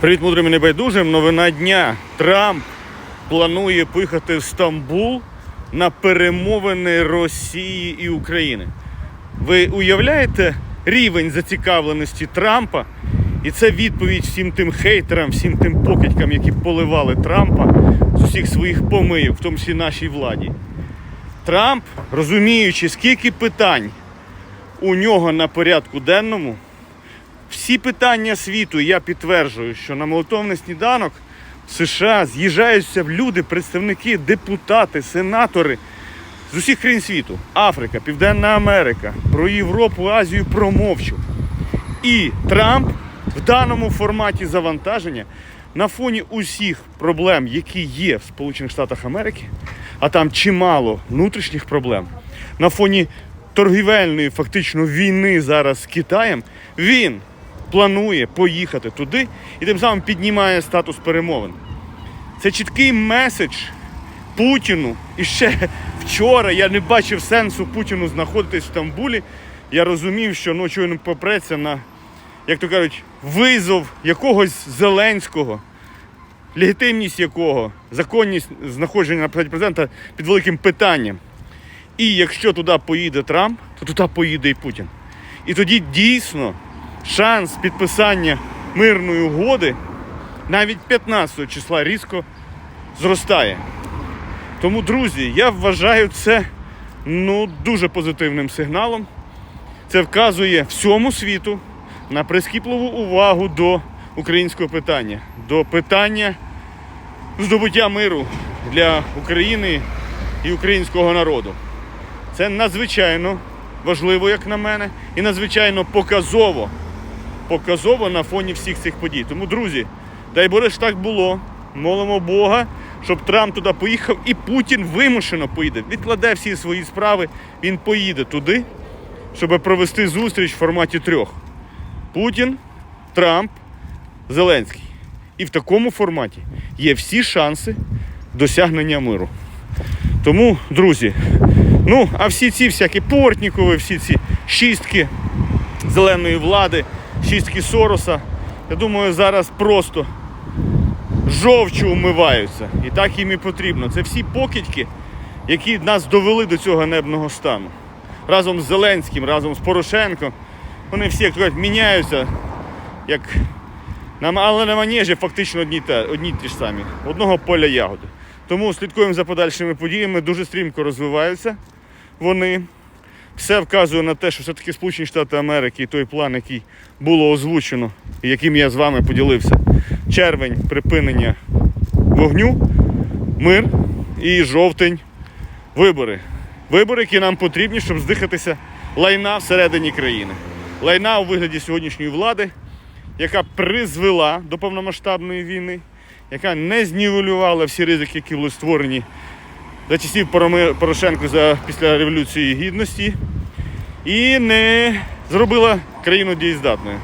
Привіт, мудрим і небайдужим. Новина дня. Трамп планує поїхати в Стамбул на перемовини Росії і України. Ви уявляєте рівень зацікавленості Трампа? І це відповідь всім тим хейтерам, всім тим покидькам, які поливали Трампа з усіх своїх помийок, в тому числі нашій владі. Трамп, розуміючи, скільки питань у нього на порядку денному, всі питання світу, я підтверджую, що на молитовний сніданок в США з'їжджаються люди, представники, депутати, сенатори з усіх країн світу. Африка, Південна Америка, про Європу, Азію промовчу. І Трамп в даному форматі завантаження на фоні усіх проблем, які є в Сполучених Штатах Америки, а там чимало внутрішніх проблем, на фоні торгівельної фактично війни зараз з Китаєм, він планує поїхати туди і тим самим піднімає статус перемовин. Це чіткий меседж Путіну. І ще вчора я не бачив сенсу Путіну знаходитись в Стамбулі. Я розумів, що ну, він попреться на, як то кажуть, визов якогось Зеленського, легітимність якого, законність знаходження на посаді президента під великим питанням. І якщо туди поїде Трамп, то туди поїде і Путін. І тоді дійсно шанс підписання мирної угоди навіть 15 числа різко зростає. Тому, друзі, я вважаю це ну, дуже позитивним сигналом. Це вказує всьому світу на прискіпливу увагу до українського питання, до питання здобуття миру для України і українського народу. Це надзвичайно важливо, як на мене, і надзвичайно показово. Показово на фоні всіх цих подій. Тому, друзі, дай Боже ж так було. Молимо Бога, щоб Трамп туди поїхав, і Путін вимушено поїде. Відкладе всі свої справи, він поїде туди, щоб провести зустріч в форматі трьох: Путін, Трамп, Зеленський. І в такому форматі є всі шанси досягнення миру. Тому, друзі, ну, а всі ці всякі Портнікови, всі ці шістки зеленої влади, шістки Сороса, я думаю, зараз просто жовчу умиваються. І так їм і потрібно. Це всі покидьки, які нас довели до цього небного стану. Разом з Зеленським, разом з Порошенком. Вони всі, як кажуть, міняються, як але на манежі фактично одні, те, одні ті ж самі, одного поля ягоди. Тому слідкуємо за подальшими подіями, дуже стрімко розвиваються вони. Все вказує на те, що все-таки Сполучені Штати Америки і той план, який було озвучено, і яким я з вами поділився, червень припинення вогню, мир і жовтень вибори. Вибори, які нам потрібні, щоб здихатися лайна всередині країни. Лайна у вигляді сьогоднішньої влади, яка призвела до повномасштабної війни, яка не знівелювала всі ризики, які були створені за часів за, після Революції Гідності, і не зробила країну дієздатною.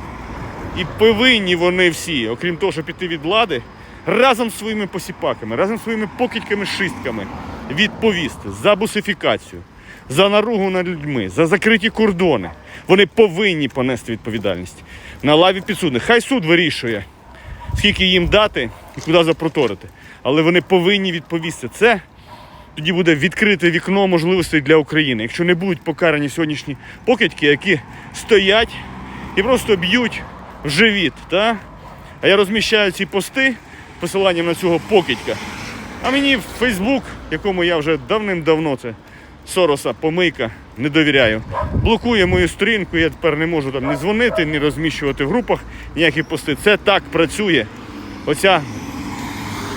І повинні вони всі, окрім того, щоб піти від влади, разом з своїми посіпаками, разом з своїми покидьками шистками відповісти за бусифікацію, за наругу над людьми, за закриті кордони. Вони повинні понести відповідальність на лаві підсудних. Хай суд вирішує, скільки їм дати і куди запроторити. Але вони повинні відповісти. Це тоді буде відкрите вікно можливостей для України. Якщо не будуть покарані сьогоднішні покидьки, які стоять і просто б'ють в живіт. Та? А я розміщаю ці пости посиланням на цього покидька. А мені в Фейсбук, якому я вже давним-давно це Сороса, помийка, не довіряю. Блокує мою сторінку, я тепер не можу там ні дзвонити, ні розміщувати в групах ніякі пости. Це так працює. Оця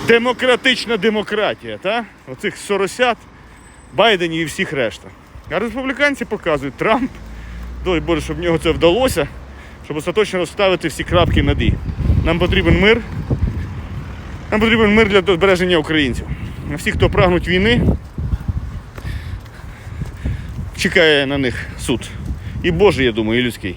демократична демократія, та? оцих соросят, Байденів і всіх решта. А республіканці показують Трамп, дай Боже, щоб в нього це вдалося, щоб остаточно розставити всі крапки над «і». Нам потрібен мир. Нам потрібен мир для збереження українців. А всі, хто прагнуть війни, чекає на них суд. І Божий, я думаю, і людський.